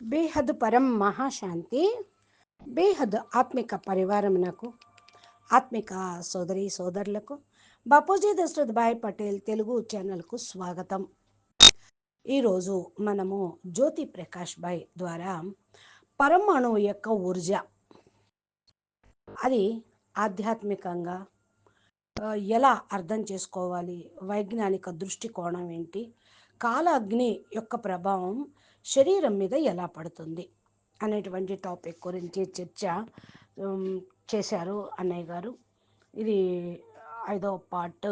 బేహద్ పరం మహాశాంతి బేహద్ ఆత్మిక పరివారమునకు ఆత్మిక సోదరి సోదరులకు బాపూజీ దశరథ్ భాయ్ పటేల్ తెలుగు ఛానల్కు స్వాగతం. ఈరోజు మనము జ్యోతి ప్రకాష్ భాయ్ ద్వారా పరమాణువు యొక్క ఊర్జ. అది ఆధ్యాత్మికంగా ఎలా అర్థం చేసుకోవాలి వైజ్ఞానిక దృష్టికోణం ఏంటి కాల అగ్ని యొక్క ప్రభావం శరీరం మీద ఎలా పడుతుంది అనేటువంటి టాపిక్ గురించి చర్చ చేశారు అన్నయ్య గారు. ఇది ఐదో పార్ట్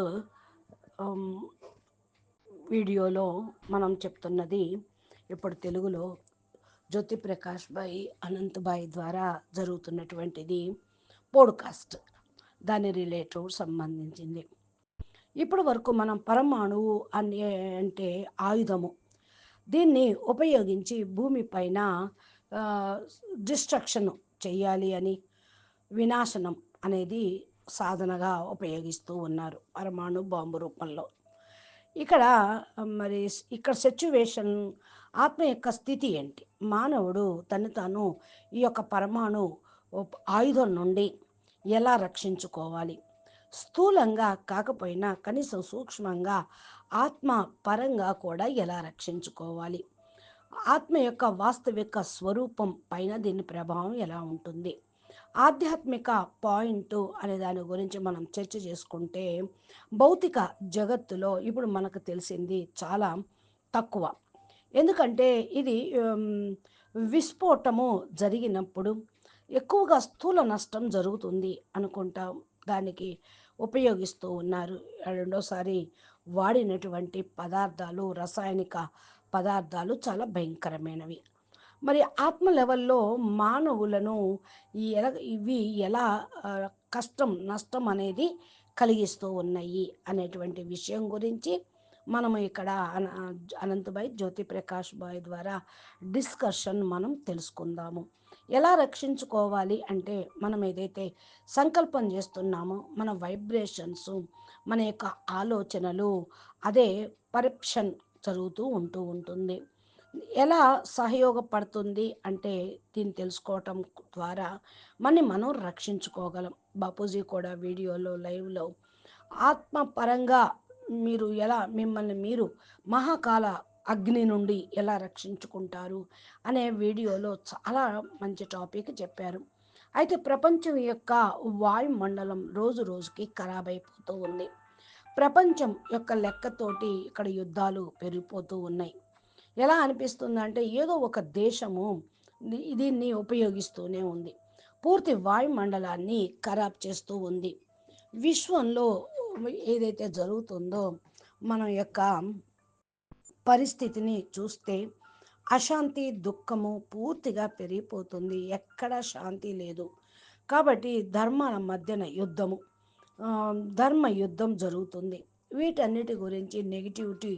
వీడియోలో మనం చెప్తున్నది ఇప్పుడు తెలుగులో జ్యోతి ప్రకాష్ బాయ్ అనంత్ ద్వారా జరుగుతున్నటువంటిది పోడ్కాస్ట్. దాని రిలేటివ్ సంబంధించింది. ఇప్పటి వరకు మనం పరమాణువు అనే అంటే ఆయుధము దీన్ని ఉపయోగించి భూమిపైన డిస్ట్రక్షన్ చేయాలి అని వినాశనం అనేది సాధనగా ఉపయోగిస్తూ ఉన్నారు పరమాణు బాంబు రూపంలో. ఇక్కడ మరి ఇక్కడ సిచ్యువేషన్ ఆత్మ యొక్క స్థితి ఏంటి? మానవుడు తను తాను ఈ యొక్క పరమాణు ఆయుధం నుండి ఎలా రక్షించుకోవాలి? స్థూలంగా కాకపోయినా కనీసం సూక్ష్మంగా ఆత్మ పరంగా కూడా ఎలా రక్షించుకోవాలి? ఆత్మ యొక్క వాస్తవిక స్వరూపం పైన దీని ప్రభావం ఎలా ఉంటుంది? ఆధ్యాత్మిక పాయింట్ అనే దాని గురించి మనం చర్చ చేసుకుంటే భౌతిక జగత్తులో ఇప్పుడు మనకు తెలిసింది చాలా తక్కువ. ఎందుకంటే ఇది విస్ఫోటము జరిగినప్పుడు ఎక్కువగా స్థూల నష్టం జరుగుతుంది అనుకుంటాం. దానికి ఉపయోగిస్తూ ఉన్నారు. రెండోసారి వాడినటువంటి పదార్థాలు రసాయనిక పదార్థాలు చాలా భయంకరమైనవి. మరి ఆత్మ లెవెల్లో మానవులను ఈ ఎలా ఇవి ఎలా కష్టం నష్టం అనేది కలిగిస్తూ ఉన్నాయి అనేటువంటి విషయం గురించి మనము ఇక్కడ అన- అనంతభాయ్ జ్యోతి ప్రకాష్ బాయ్ ద్వారా డిస్కషన్ మనం తెలుసుకుందాము. ఎలా రక్షించుకోవాలి అంటే మనం ఏదైతే సంకల్పం చేస్తున్నామో మన వైబ్రేషన్స్ మన యొక్క ఆలోచనలు అదే పరప్షన్ జరుగుతూ ఉంటూ ఉంటుంది. ఎలా సహయోగపడుతుంది అంటే దీన్ని తెలుసుకోవటం ద్వారా మనం మనం రక్షించుకోగలం. బాపూజీ కూడా వీడియోలో లైవ్లో ఆత్మపరంగా మీరు ఎలా మిమ్మల్ని మీరు మహాకాల అగ్ని నుండి ఎలా రక్షించుకుంటారు అనే వీడియోలో చాలా మంచి టాపిక్ చెప్పారు. అయితే ప్రపంచం యొక్క వాయుమండలం రోజు రోజుకి ఖరాబ్ అయిపోతూ ఉంది. ప్రపంచం యొక్క లెక్కతోటి ఇక్కడ యుద్ధాలు పెరిగిపోతూ ఉన్నాయి. ఎలా అనిపిస్తుంది అంటే ఏదో ఒక దేశము దీన్ని ఉపయోగిస్తూనే ఉంది. పూర్తి వాయుమండలాన్ని ఖరాబ్ చేస్తూ ఉంది. విశ్వంలో ఏదైతే జరుగుతుందో మన యొక్క పరిస్థితిని చూస్తే అశాంతి దుఃఖము పూర్తిగా పెరిగిపోతుంది. ఎక్కడ శాంతి లేదు. కాబట్టి ధర్మాల మధ్యన యుద్ధము ధర్మ యుద్ధం జరుగుతుంది. వీటన్నిటి గురించి నెగిటివిటీ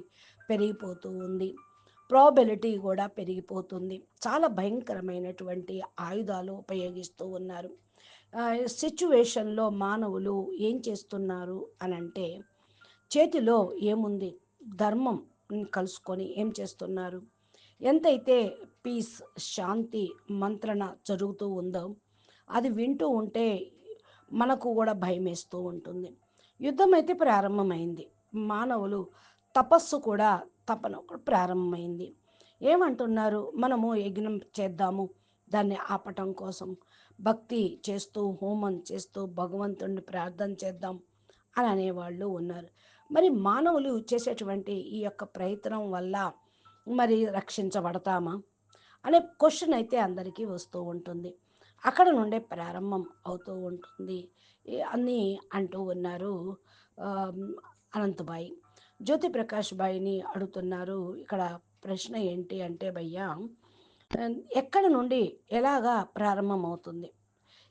పెరిగిపోతూ ఉంది. ప్రాబిలిటీ కూడా పెరిగిపోతుంది. చాలా భయంకరమైనటువంటి ఆయుధాలు ఉపయోగిస్తూ ఉన్నారు. సిచ్యువేషన్లో మానవులు ఏం చేస్తున్నారు అని అంటే చేతిలో ఏముంది? ధర్మం కలుసుకొని ఏం చేస్తున్నారు? ఎంతైతే పీస్ శాంతి మంత్రణ జరుగుతూ ఉందో అది వింటూ ఉంటే మనకు కూడా భయం వేస్తూ ఉంటుంది. యుద్ధం అయితే ప్రారంభమైంది. మానవులు తపస్సు కూడా తపన కూడా ప్రారంభమైంది. ఏమంటున్నారు? మనము యజ్ఞం చేద్దాము దాన్ని ఆపటం కోసం. భక్తి చేస్తూ హోమం చేస్తూ భగవంతుడిని ప్రార్థన చేద్దాం అని అనేవాళ్ళు ఉన్నారు. మరి మానవులు చేసేటువంటి ఈ యొక్క ప్రయత్నం వల్ల మరి రక్షించబడతామా? అనే క్వశ్చన్ అయితే అందరికీ వస్తూ ఉంటుంది. అక్కడ నుండే ప్రారంభం అవుతూ ఉంటుంది. అని అంటూ ఉన్నారు అనంతబాయి. జ్యోతి ప్రకాష్ బాయిని అడుగుతున్నారు ఇక్కడ ప్రశ్న ఏంటి అంటే భయ్యా ఎక్కడ నుండి ఎలాగా ప్రారంభమవుతుంది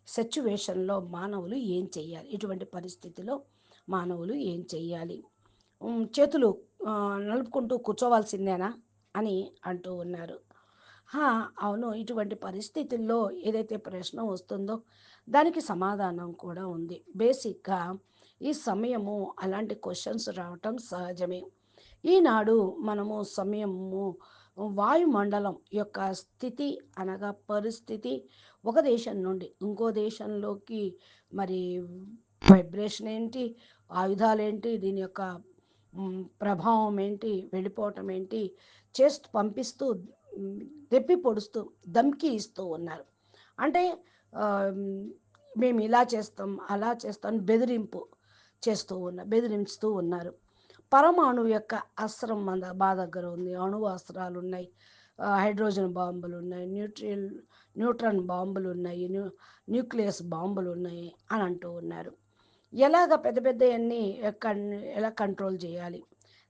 సిచ్యువేషన్లో మానవులు ఏం చేయాలి ఇటువంటి పరిస్థితిలో మానవులు ఏం చేయాలి చేతులు నలుపుకుంటూ కూర్చోవాల్సిందేనా? అని అంటూ ఉన్నారు. అవును. ఇటువంటి పరిస్థితుల్లో ఏదైతే ప్రశ్న వస్తుందో దానికి సమాధానం కూడా ఉంది. బేసిక్గా ఈ సమయము అలాంటి క్వశ్చన్స్ రావటం సహజమే. ఈనాడు మనము సమయము వాయుమండలం యొక్క స్థితి అనగా పరిస్థితి ఒక దేశం నుండి ఇంకో దేశంలోకి మరి వైబ్రేషన్ ఏంటి ఆయుధాలు ఏంటి దీని యొక్క ప్రభావం ఏంటి వెళ్ళిపోవటం ఏంటి చేస్తూ పంపిస్తూ రెప్పి పొడుస్తూ దమ్కి ఇస్తూ ఉన్నారు. అంటే మేము ఇలా చేస్తాం అలా చేస్తాం అని బెదిరింపు చేస్తూ ఉన్నారు బెదిరించుతూ ఉన్నారు. పరమాణువు యొక్క అస్త్రం మన మా దగ్గర ఉంది. అణువు అస్త్రాలు ఉన్నాయి. హైడ్రోజన్ బాంబులు ఉన్నాయి. న్యూట్రియల్ న్యూట్రాన్ బాంబులు ఉన్నాయి. న్యూ న్యూక్లియస్ బాంబులు ఉన్నాయి అని అంటూ ఉన్నారు. ఎలాగ పెద్ద పెద్ద అన్నీ ఎలా కంట్రోల్ చేయాలి?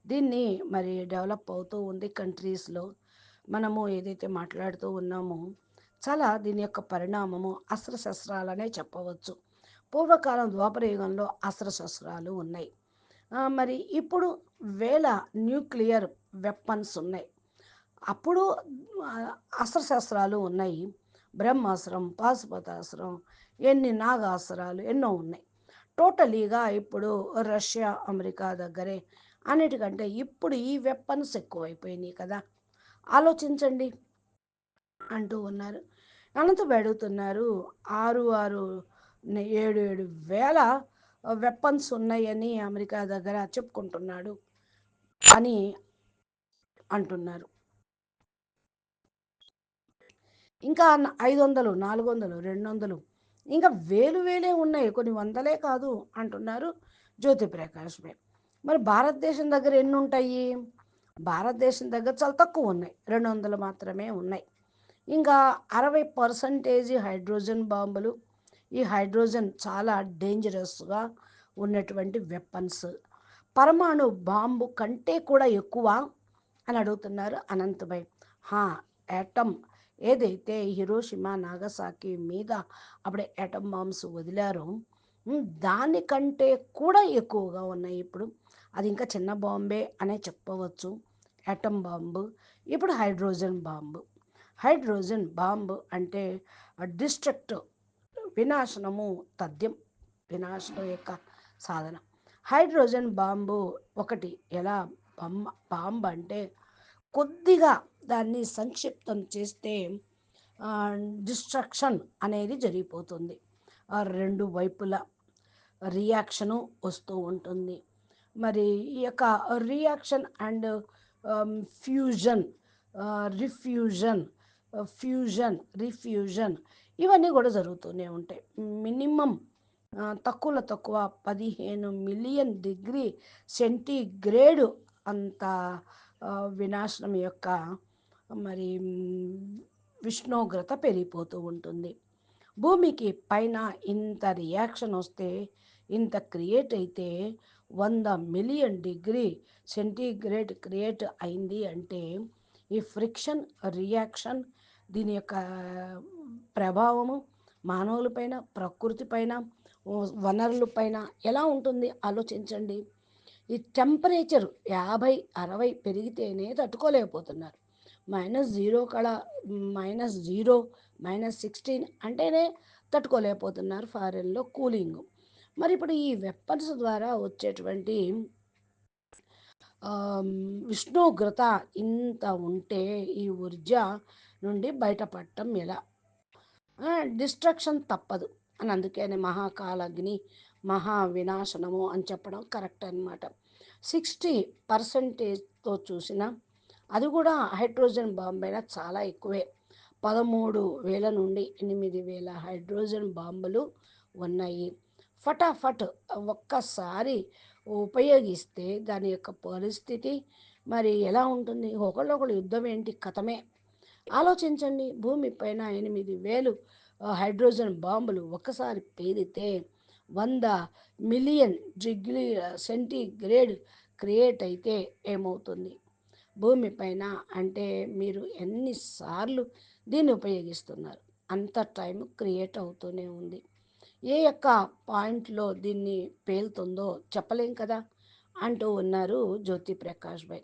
దీన్ని మరి డెవలప్ అవుతూ ఉంది కంట్రీస్లో. మనము ఏదైతే మాట్లాడుతూ ఉన్నామో చాలా దీని యొక్క పరిణామము అస్త్రశస్త్రాలనే చెప్పవచ్చు. పూర్వకాలం ద్వాపరయుగంలో అస్త్రశస్త్రాలు ఉన్నాయి. మరి ఇప్పుడు వేల న్యూక్లియర్ వెపన్స్ ఉన్నాయి. అప్పుడు అస్త్రశస్త్రాలు ఉన్నాయి. బ్రహ్మాస్త్రం పాశుపతాస్త్రం ఎన్ని నాగాస్త్రాలు ఎన్నో ఉన్నాయి. టోటలీగా ఇప్పుడు రష్యా అమెరికా దగ్గరే అన్నిటికంటే ఇప్పుడు ఈ వెపన్స్ ఎక్కువైపోయినాయి కదా. ఆలోచించండి అంటూ ఉన్నారు. అనంతరం అడుగుతున్నారు ఆరు ఆరు ఏడు ఏడు వేల వెపన్స్ ఉన్నాయని అమెరికా దగ్గర చెప్పుకుంటున్నాడు అని అంటున్నారు. ఇంకా ఐదు వందలు నాలుగు వందలు రెండు వందలు ఇంకా వేలు వేలే ఉన్నాయి. కొన్ని వందలే కాదు అంటున్నారు జ్యోతి ప్రకాష్ మరి భారతదేశం దగ్గర ఎన్ని ఉంటాయి? భారతదేశం దగ్గర చాలా తక్కువ ఉన్నాయి. రెండు వందలు మాత్రమే ఉన్నాయి. ఇంకా అరవై పర్సంటేజ్ హైడ్రోజన్ బాంబులు. ఈ హైడ్రోజన్ చాలా డేంజరస్గా ఉన్నటువంటి వెపన్స్ పరమాణు బాంబు కంటే కూడా ఎక్కువ అని అడుగుతున్నారు అనంతభాయ్ హా యాటమ్ ఏదైతే హిరోషిమా నాగసాకి మీద అప్పుడే యాటమ్ బాంబ్స్ వదిలారో దానికంటే కూడా ఎక్కువగా ఉన్నాయి ఇప్పుడు. అది ఇంకా చిన్న బాంబే అనే చెప్పవచ్చు. యాటమ్ బాంబు ఇప్పుడు హైడ్రోజన్ బాంబు. హైడ్రోజన్ బాంబు అంటే డిస్ట్రక్ట్ వినాశనము తథ్యం వినాశనం యొక్క సాధన. హైడ్రోజన్ బాంబు ఒకటి ఎలా? బొమ్మ బాంబు అంటే కొద్దిగా దాన్ని సంక్షిప్తం చేస్తే డిస్ట్రక్షన్ అనేది జరిగిపోతుంది. ఆ రెండు వైపులా రియాక్షను వస్తూ ఉంటుంది. మరి ఈ యొక్క reaction and fusion refusion fusion refusion ఇవన్నీ కూడా జరుగుతూనే ఉంటాయి. మినిమం తక్కువలో తక్కువ పదిహేను మిలియన్ డిగ్రీ సెంటీగ్రేడ్ అంత వినాశనం యొక్క మరి ఉష్ణోగ్రత పెరిగిపోతూ ఉంటుంది. భూమికి పైన ఇంత రియాక్షన్ వస్తే ఇంత క్రియేట్ అయితే వంద మిలియన్ డిగ్రీ సెంటీగ్రేడ్ క్రియేట్ అయింది అంటే ఈ ఫ్రిక్షన్ రియాక్షన్ దీని యొక్క ప్రభావము మానవులపైన ప్రకృతి పైన వనరుల పైన ఎలా ఉంటుంది? ఆలోచించండి. ఈ టెంపరేచర్ యాభై అరవై పెరిగితేనే తట్టుకోలేకపోతున్నారు. మైనస్ జీరో కళ మైనస్ జీరో మైనస్ సిక్స్టీన్ అంటేనే తట్టుకోలేకపోతున్నారు ఫారెన్లో కూలింగ్. మరి ఇప్పుడు ఈ వెపన్స్ ద్వారా వచ్చేటువంటి ఉష్ణోగ్రత ఇంత ఉంటే ఈ ఉర్జ నుండి బయటపడటం ఎలా? డిస్ట్రక్షన్ తప్పదు. అని అందుకనే మహాకాలగ్ని మహా వినాశనము అని చెప్పడం కరెక్ట్ అనమాట సిక్స్టీ పర్సంటేజ్తో చూసిన అది కూడా హైడ్రోజన్ బాంబు అయినా చాలా ఎక్కువే. పదమూడు వేల నుండి ఎనిమిది వేల హైడ్రోజన్ బాంబులు ఉన్నాయి. ఫటాఫట్ ఒక్కసారి ఉపయోగిస్తే దాని యొక్క పరిస్థితి మరి ఎలా ఉంటుంది? ఒకళ్ళొకళ్ళు యుద్ధం ఏంటి? కథమే. ఆలోచించండి. భూమి పైన ఎనిమిది వేలు హైడ్రోజన్ బాంబులు ఒక్కసారి పేరితే వంద మిలియన్ డిగ్రీ సెంటీగ్రేడ్ క్రియేట్ అయితే ఏమవుతుంది? భూమి పైన అంటే మీరు ఎన్నిసార్లు దీన్ని ఉపయోగిస్తున్నారు? అంత టైం క్రియేట్ అవుతూనే ఉంది. ఏ యొక్క పాయింట్లో దీన్ని పేలుతుందో చెప్పలేం కదా? అంటూ ఉన్నారు జ్యోతి ప్రకాష్ భాయ్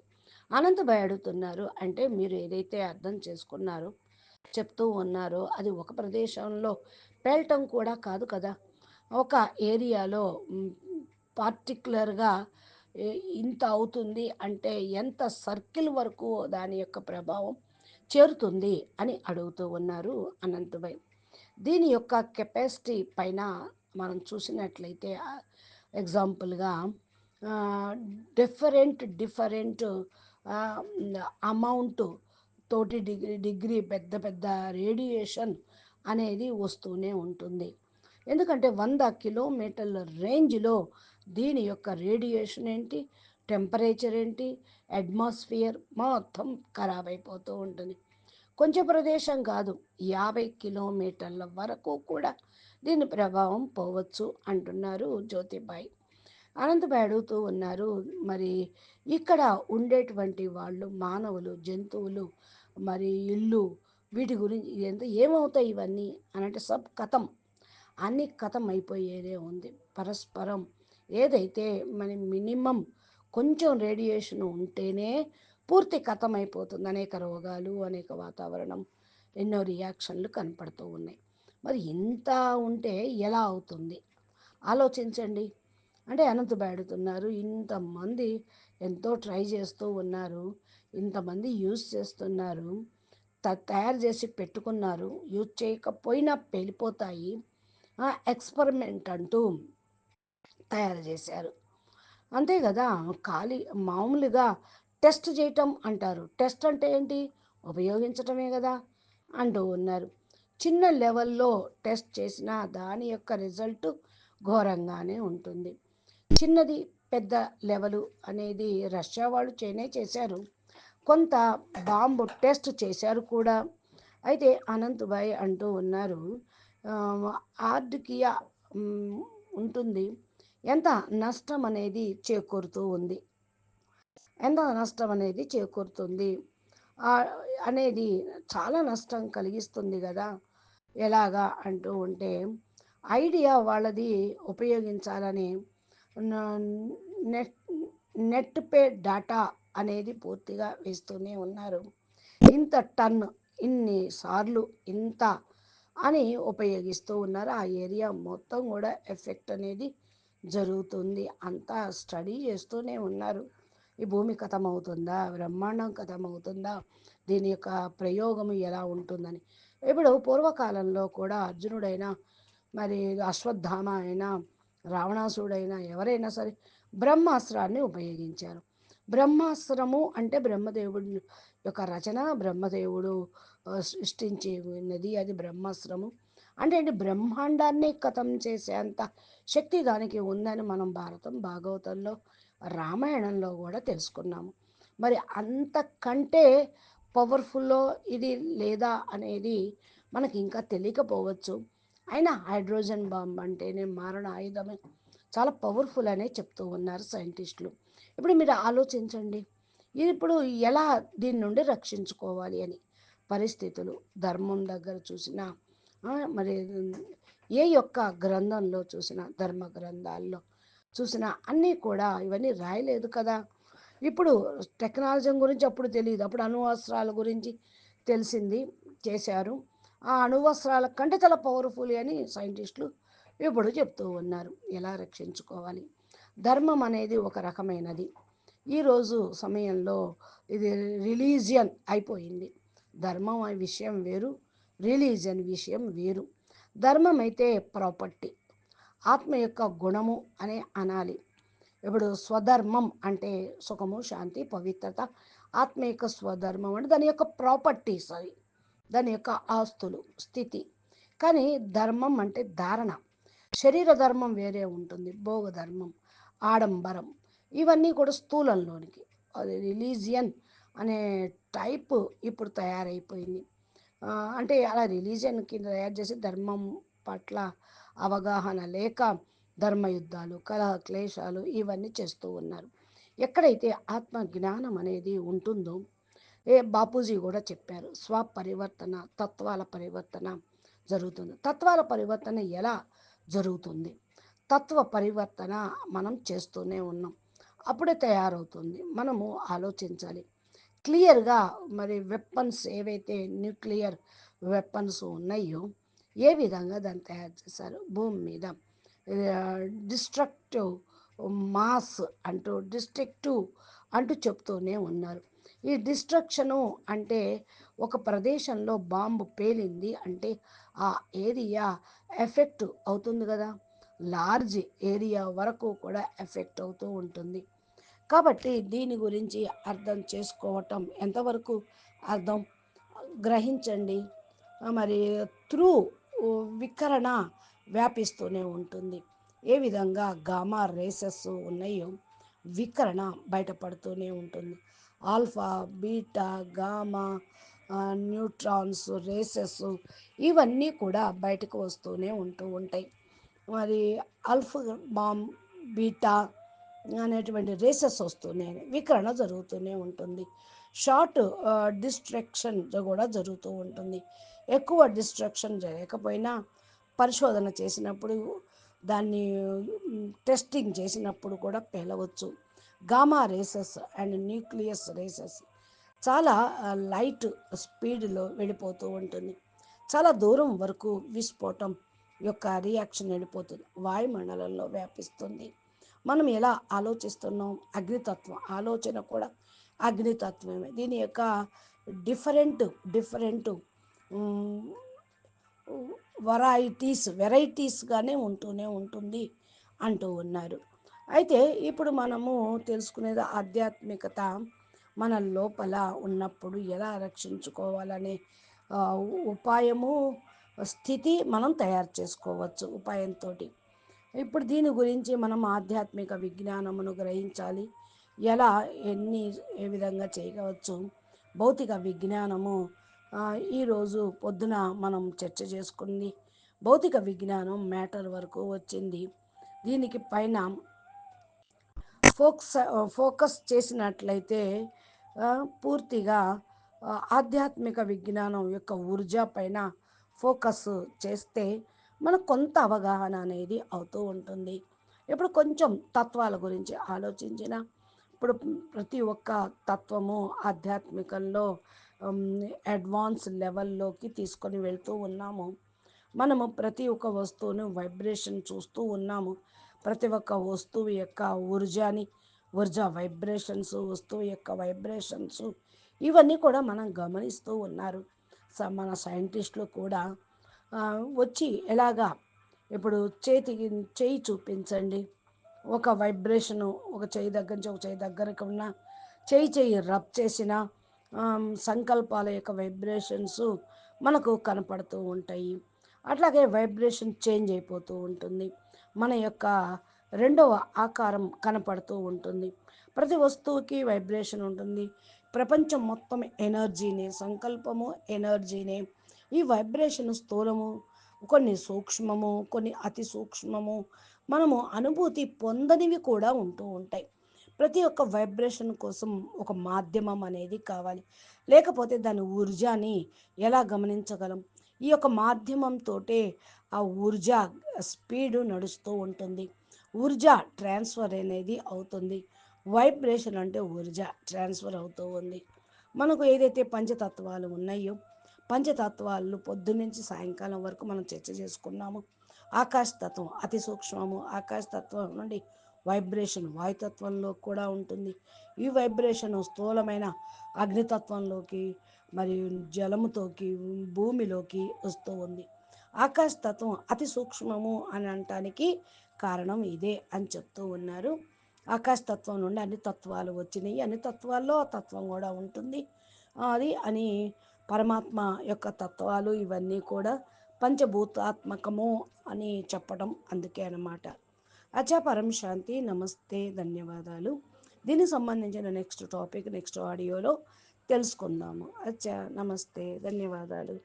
అనంతభాయ్ అడుగుతున్నారు అంటే మీరు ఏదైతే అర్థం చేసుకున్నారో చెప్తూ ఉన్నారో అది ఒక ప్రదేశంలో పేలటం కూడా కాదు కదా? ఒక ఏరియాలో పార్టిక్యులర్గా ఇంత అవుతుంది అంటే ఎంత సర్కిల్ వరకు దాని యొక్క ప్రభావం చేరుతుంది అని అడుగుతూ ఉన్నారు అనంతభాయ్ దీని యొక్క కెపాసిటీ పైన మనం చూసినట్లయితే ఎగ్జాంపుల్గా డిఫరెంట్ డిఫరెంట్ అమౌంట్ తోటి డిగ్రీ డిగ్రీ పెద్ద పెద్ద రేడియేషన్ అనేది వస్తూనే ఉంటుంది. ఎందుకంటే వంద కిలోమీటర్ల రేంజ్లో దీని యొక్క రేడియేషన్ ఏంటి టెంపరేచర్ ఏంటి అట్మాస్ఫియర్ మొత్తం ఖరాబ్ అయిపోతూ ఉంటుంది. కొంచెం ప్రదేశం కాదు. యాభై కిలోమీటర్ల వరకు కూడా దీని ప్రభావం పోవచ్చు అంటున్నారు జ్యోతిబాయి. అనంతబాయి అడుగుతూ ఉన్నారు మరి ఇక్కడ ఉండేటువంటి వాళ్ళు మానవులు జంతువులు మరి ఇల్లు వీటి గురించి ఎంత ఏమవుతాయి ఇవన్నీ అనంటే సబ్ కథం. అన్ని కథం అయిపోయేదే ఉంది. పరస్పరం ఏదైతే మన మినిమం కొంచెం రేడియేషన్ ఉంటేనే పూర్తి కథమైపోతుంది. అయిపోతుంది అనేక రోగాలు అనేక వాతావరణం ఎన్నో రియాక్షన్లు కనపడుతూ ఉన్నాయి. మరి ఇంత ఉంటే ఎలా అవుతుంది? ఆలోచించండి. అంటే అనంత బేడుతున్నారు ఇంతమంది ఎంతో ట్రై చేస్తూ ఉన్నారు ఇంతమంది యూజ్ చేస్తున్నారు తయారు చేసి పెట్టుకున్నారు యూజ్ చేయకపోయినా పెళ్ళిపోతాయి ఎక్స్పెరిమెంట్ అంటూ తయారు చేశారు. అంతే కదా? ఖాళీ మామూలుగా టెస్ట్ చేయటం అంటారు. టెస్ట్ అంటే ఏంటి? ఉపయోగించటమే కదా అంటూ ఉన్నారు. చిన్న లెవెల్లో టెస్ట్ చేసిన దాని యొక్క రిజల్ట్ ఘోరంగానే ఉంటుంది. చిన్నది పెద్ద లెవెలు అనేది రష్యా వాళ్ళు చేయనే చేశారు. కొంత బాంబు టెస్ట్ చేశారు కూడా. అయితే అనంతభాయ్ అంటూ ఉన్నారు ఆర్థికీయ ఉంటుంది. ఎంత నష్టం అనేది చేకూరుతూ ఉంది. ఎంత నష్టం అనేది చేకూరుతుంది అనేది చాలా నష్టం కలిగిస్తుంది కదా. ఎలాగా అంటూ ఉంటే ఐడియా వాళ్ళది ఉపయోగించాలని నెట్ నెట్ పే డాటా అనేది పూర్తిగా వేస్తూనే ఉన్నారు. ఇంత టన్ ఇన్ని సార్లు ఇంత అని ఉపయోగిస్తూ ఉన్నారు. ఆ ఏరియా మొత్తం కూడా ఎఫెక్ట్ అనేది జరుగుతుంది. అంతా స్టడీ చేస్తూనే ఉన్నారు. ఈ భూమి కథమవుతుందా? బ్రహ్మాండం కథమవుతుందా? దీని యొక్క ప్రయోగం ఎలా ఉంటుందని. ఇప్పుడు పూర్వకాలంలో కూడా అర్జునుడైనా మరి అశ్వత్థామ అయినా రావణాసుడైనా ఎవరైనా సరే బ్రహ్మాస్త్రాన్ని ఉపయోగించారు. బ్రహ్మాస్త్రము అంటే బ్రహ్మదేవుడి యొక్క రచన బ్రహ్మదేవుడు సృష్టించినది అది బ్రహ్మాస్త్రము. అంటే బ్రహ్మాండాన్ని కథం చేసేంత శక్తి దానికి ఉందని మనం భారతం భాగవతంలో రామాయణంలో కూడా తెలుసుకున్నాము. మరి అంతకంటే పవర్ఫుల్లో ఇది లేదా అనేది మనకి ఇంకా తెలియకపోవచ్చు. అయినా హైడ్రోజన్ బాంబ్ అంటేనే మారణ ఆయుధమే. చాలా పవర్ఫుల్ అనే చెప్తూ ఉన్నారు సైంటిస్టులు. ఇప్పుడు మీరు ఆలోచించండి. ఇప్పుడు ఎలా దీని నుండి రక్షించుకోవాలి అని? పరిస్థితులు ధర్మం దగ్గర చూసినా మరి ఏ యొక్క గ్రంథంలో చూసినా ధర్మ గ్రంథాల్లో చూసినా అన్నీ కూడా ఇవన్నీ రాయలేదు కదా. ఇప్పుడు టెక్నాలజీ గురించి అప్పుడు తెలియదు అప్పుడు అణువస్త్రాల గురించి తెలిసింది చేశారు. ఆ అణువస్త్రాల కంటే చాలా పవర్ఫుల్ అని సైంటిస్టులు ఇప్పుడు చెప్తూ ఉన్నారు. ఎలా రక్షించుకోవాలి? ధర్మం అనేది ఒక రకమైనది. ఈరోజు సమయంలో ఇది రిలీజియన్ అయిపోయింది. ధర్మం విషయం వేరు రిలీజియన్ విషయం వేరు. ధర్మం అయితే ప్రాపర్టీ ఆత్మ యొక్క గుణము అనే అనాలి. ఇప్పుడు స్వధర్మం అంటే సుఖము శాంతి పవిత్రత. ఆత్మ యొక్క స్వధర్మం అంటే దాని యొక్క ప్రాపర్టీస్ అవి దాని యొక్క ఆస్తులు స్థితి. కానీ ధర్మం అంటే ధారణ. శరీర ధర్మం వేరే ఉంటుంది భోగ ధర్మం ఆడంబరం. ఇవన్నీ కూడా స్థూలంలోనికి. అది రిలీజియన్ అనే టైప్ ఇప్పుడు తయారైపోయింది. అంటే అలా రిలీజియన్ కింద తయారు చేసి ధర్మం పట్ల అవగాహన లేక ధర్మయుద్ధాలు కలహ క్లేశాలు ఇవన్నీ చేస్తూ ఉన్నారు. ఎక్కడైతే ఆత్మ జ్ఞానం అనేది ఉంటుందో ఏ బాపూజీ కూడా చెప్పారు స్వపరివర్తన తత్వాల పరివర్తన జరుగుతుంది. తత్వాల పరివర్తన ఎలా జరుగుతుంది? తత్వ పరివర్తన మనం చేస్తూనే ఉన్నాం. అప్పుడే తయారవుతుంది. మనము ఆలోచించాలి. క్లియర్గా మరి వెపన్స్ ఏవైతే న్యూక్లియర్ వెపన్స్ ఉన్నాయో ఏ విధంగా దాన్ని తయారు చేశారు? భూమి మీద. డిస్ట్రక్టివ్ మాస్ అంటూ డిస్ట్రక్టివ్ అంటూ చెప్తూనే ఉన్నారు. ఈ డిస్ట్రక్షను అంటే ఒక ప్రదేశంలో బాంబు పేలింది అంటే ఆ ఏరియా ఎఫెక్ట్ అవుతుంది కదా. లార్జ్ ఏరియా వరకు కూడా ఎఫెక్ట్ అవుతూ ఉంటుంది. కాబట్టి దీని గురించి అర్థం చేసుకోవటం ఎంతవరకు అర్థం? గ్రహించండి. మరి త్రూ వికరణ వ్యాపిస్తూనే ఉంటుంది. ఏ విధంగా గామా రేసెస్ ఉన్నాయో వికరణ బయటపడుతూనే ఉంటుంది. Alpha beta gamma neutrons rays ఇవన్నీ కూడా బయటకు వస్తూనే ఉంటూ ఉంటాయి. మరి ఆల్ఫా బామ్ బీటా అనేటువంటి రేసెస్ వస్తూనే వికరణ జరుగుతూనే ఉంటుంది. షార్ట్ డిస్ట్రక్షన్ కూడా జరుగుతూ ఉంటుంది. ఎక్కువ డిస్ట్రక్షన్ జరగకపోయినా పరిశోధన చేసినప్పుడు దాన్ని టెస్టింగ్ చేసినప్పుడు కూడా పేలవచ్చు. Gamma rays and nucleus rays చాలా లైట్ స్పీడ్లో వెళ్ళిపోతూ ఉంటుంది. చాలా దూరం వరకు విస్ఫోటం యొక్క రియాక్షన్ వెళ్ళిపోతుంది. వాయుమండలంలో వ్యాపిస్తుంది. మనం ఎలా ఆలోచిస్తున్నాం? అగ్నితత్వం ఆలోచన కూడా అగ్నితత్వమే. దీని యొక్క డిఫరెంట్ డిఫరెంట్ వెరైటీస్ వెరైటీస్గానే ఉంటూనే ఉంటుంది అంటూ ఉన్నారు. అయితే ఇప్పుడు మనము తెలుసుకునేది ఆధ్యాత్మికత మన లోపల ఉన్నప్పుడు ఎలా రక్షించుకోవాలనే ఉపాయము స్థితి మనం తయారు చేసుకోవచ్చు ఉపాయంతో ఇప్పుడు దీని గురించి మనం ఆధ్యాత్మిక విజ్ఞానమును గ్రహించాలి. ఎలా ఎన్ని ఏ విధంగా చేయవచ్చు భౌతిక విజ్ఞానము ఈరోజు పొద్దున మనం చర్చ చేసుకుంది భౌతిక విజ్ఞానం మ్యాటర్ వరకు వచ్చింది. దీనికి పైన ఫోకస్ ఫోకస్ చేసినట్లయితే పూర్తిగా ఆధ్యాత్మిక విజ్ఞానం యొక్క ఊర్జా పైన ఫోకస్ చేస్తే మనకు కొంత అవగాహన అనేది అవుతూ ఉంటుంది. ఇప్పుడు కొంచెం తత్వాల గురించి ఆలోచించిన ఇప్పుడు ప్రతి ఒక్క తత్వము ఆధ్యాత్మికంలో అడ్వాన్స్ లెవెల్లోకి తీసుకొని వెళ్తూ ఉన్నాము. మనము ప్రతి ఒక్క వస్తువును వైబ్రేషన్ చూస్తూ ఉన్నాము. ప్రతి ఒక్క వస్తువు యొక్క ఊర్జాని ఊర్జా వైబ్రేషన్స్ వస్తువు యొక్క వైబ్రేషన్స్ ఇవన్నీ కూడా మనం గమనిస్తూ ఉన్నారు. స- మన సైంటిస్టులు కూడా వచ్చి ఎలాగా ఇప్పుడు చేతికి చేయి చూపించండి. ఒక వైబ్రేషను ఒక చేయి దగ్గర నుంచి ఒక చేయి దగ్గరకు ఉన్న చేయి చేయి రబ్ చేసినా సంకల్పాల యొక్క వైబ్రేషన్స్ మనకు కనపడుతూ ఉంటాయి. అట్లాగే వైబ్రేషన్ చేంజ్ అయిపోతూ ఉంటుంది. మన యొక్క రెండవ ఆకారం కనపడుతూ ఉంటుంది. ప్రతి వస్తువుకి వైబ్రేషన్ ఉంటుంది. ప్రపంచం మొత్తం ఎనర్జీనే సంకల్పము ఎనర్జీనే. ఈ వైబ్రేషన్ స్థూలము కొన్ని సూక్ష్మము కొన్ని అతి సూక్ష్మము మనము అనుభూతి పొందనివి కూడా ఉంటూ ఉంటాయి. ప్రతి ఒక్క వైబ్రేషన్ కోసం ఒక మాధ్యమం అనేది కావాలి. లేకపోతే దాని ఊర్జాని ఎలా గమనించగలం? ఈ యొక్క మాధ్యమంతో ఆ ఊర్జా స్పీడ్ నడుస్తూ ఉంటుంది. ఊర్జా ట్రాన్స్ఫర్ అనేది అవుతుంది. వైబ్రేషన్ అంటే ఊర్జా ట్రాన్స్ఫర్ అవుతూ ఉంది. మనకు ఏదైతే పంచతత్వాలు ఉన్నాయో పంచతత్వాలు పొద్దున్నుంచి సాయంకాలం వరకు మనం చర్చ చేసుకున్నాము. ఆకాశతత్వం అతి సూక్ష్మము ఆకాశతత్వం నుండి వైబ్రేషన్ వాయుతత్వంలో కూడా ఉంటుంది. ఈ వైబ్రేషన్ స్థూలమైన అగ్నితత్వంలోకి మరియు జలముతోకి భూమిలోకి వస్తూ ఉంది. ఆకాశ తత్వం అతి సూక్ష్మము అని అనటానికి కారణం ఇదే అని చెప్తూ ఉన్నారు. ఆకాశ తత్వం నుండి అన్ని తత్వాలు వచ్చినాయి. అన్ని తత్వాల్లో ఆ తత్వం కూడా ఉంటుంది. అది అని పరమాత్మ యొక్క తత్వాలు ఇవన్నీ కూడా పంచభూతాత్మకము అని చెప్పడం అందుకే అన్నమాట. అచ్చా శాంతి నమస్తే ధన్యవాదాలు. దీనికి సంబంధించిన నెక్స్ట్ టాపిక్ నెక్స్ట్ ఆడియోలో తెలుసుకుందాము. అచ్చా నమస్తే ధన్యవాదాలు.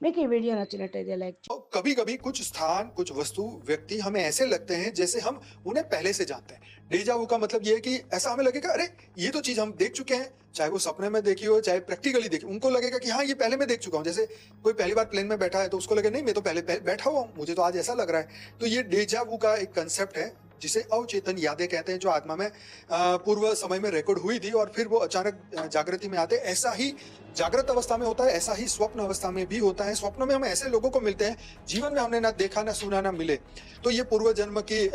మీకు ఈ వీడియో నచ్చినట్టయితే లైక్ कभी कभी कुछ स्थान कुछ वस्तु व्यक्ति हमें ऐसे लगते हैं जैसे हम उन्हें पहले से जानते हैं डेजावू का मतलब ये है कि ऐसा हमें लगेगा अरे ये तो चीज हम देख चुके हैं चाहे वो सपने में देखी हो चाहे प्रैक्टिकली देखी उनको लगेगा कि हाँ ये पहले मैं देख चुका हूँ जैसे कोई पहली बार प्लेन में बैठा है तो उसको लगे नहीं मैं तो पहले, पहले बैठा हुआ हूँ मुझे तो आज ऐसा लग रहा है तो ये डेजावू का एक कंसेप्ट है जिसे अवचेतन यादें कहते हैं, जो आत्मा में पूर्व समय में रिकॉर्ड हुई थी और फिर वो अचानक जागृति में आते। ऐसा ही जागृत अवस्था में होता है, ऐसा ही स्वप्न अवस्था में भी होता है। स्वप्न में हम ऐसे लोगों को मिलते हैं, जीवन में हमने ना देखा, ना सुना, ना मिले। तो ये पूर्व जन्म की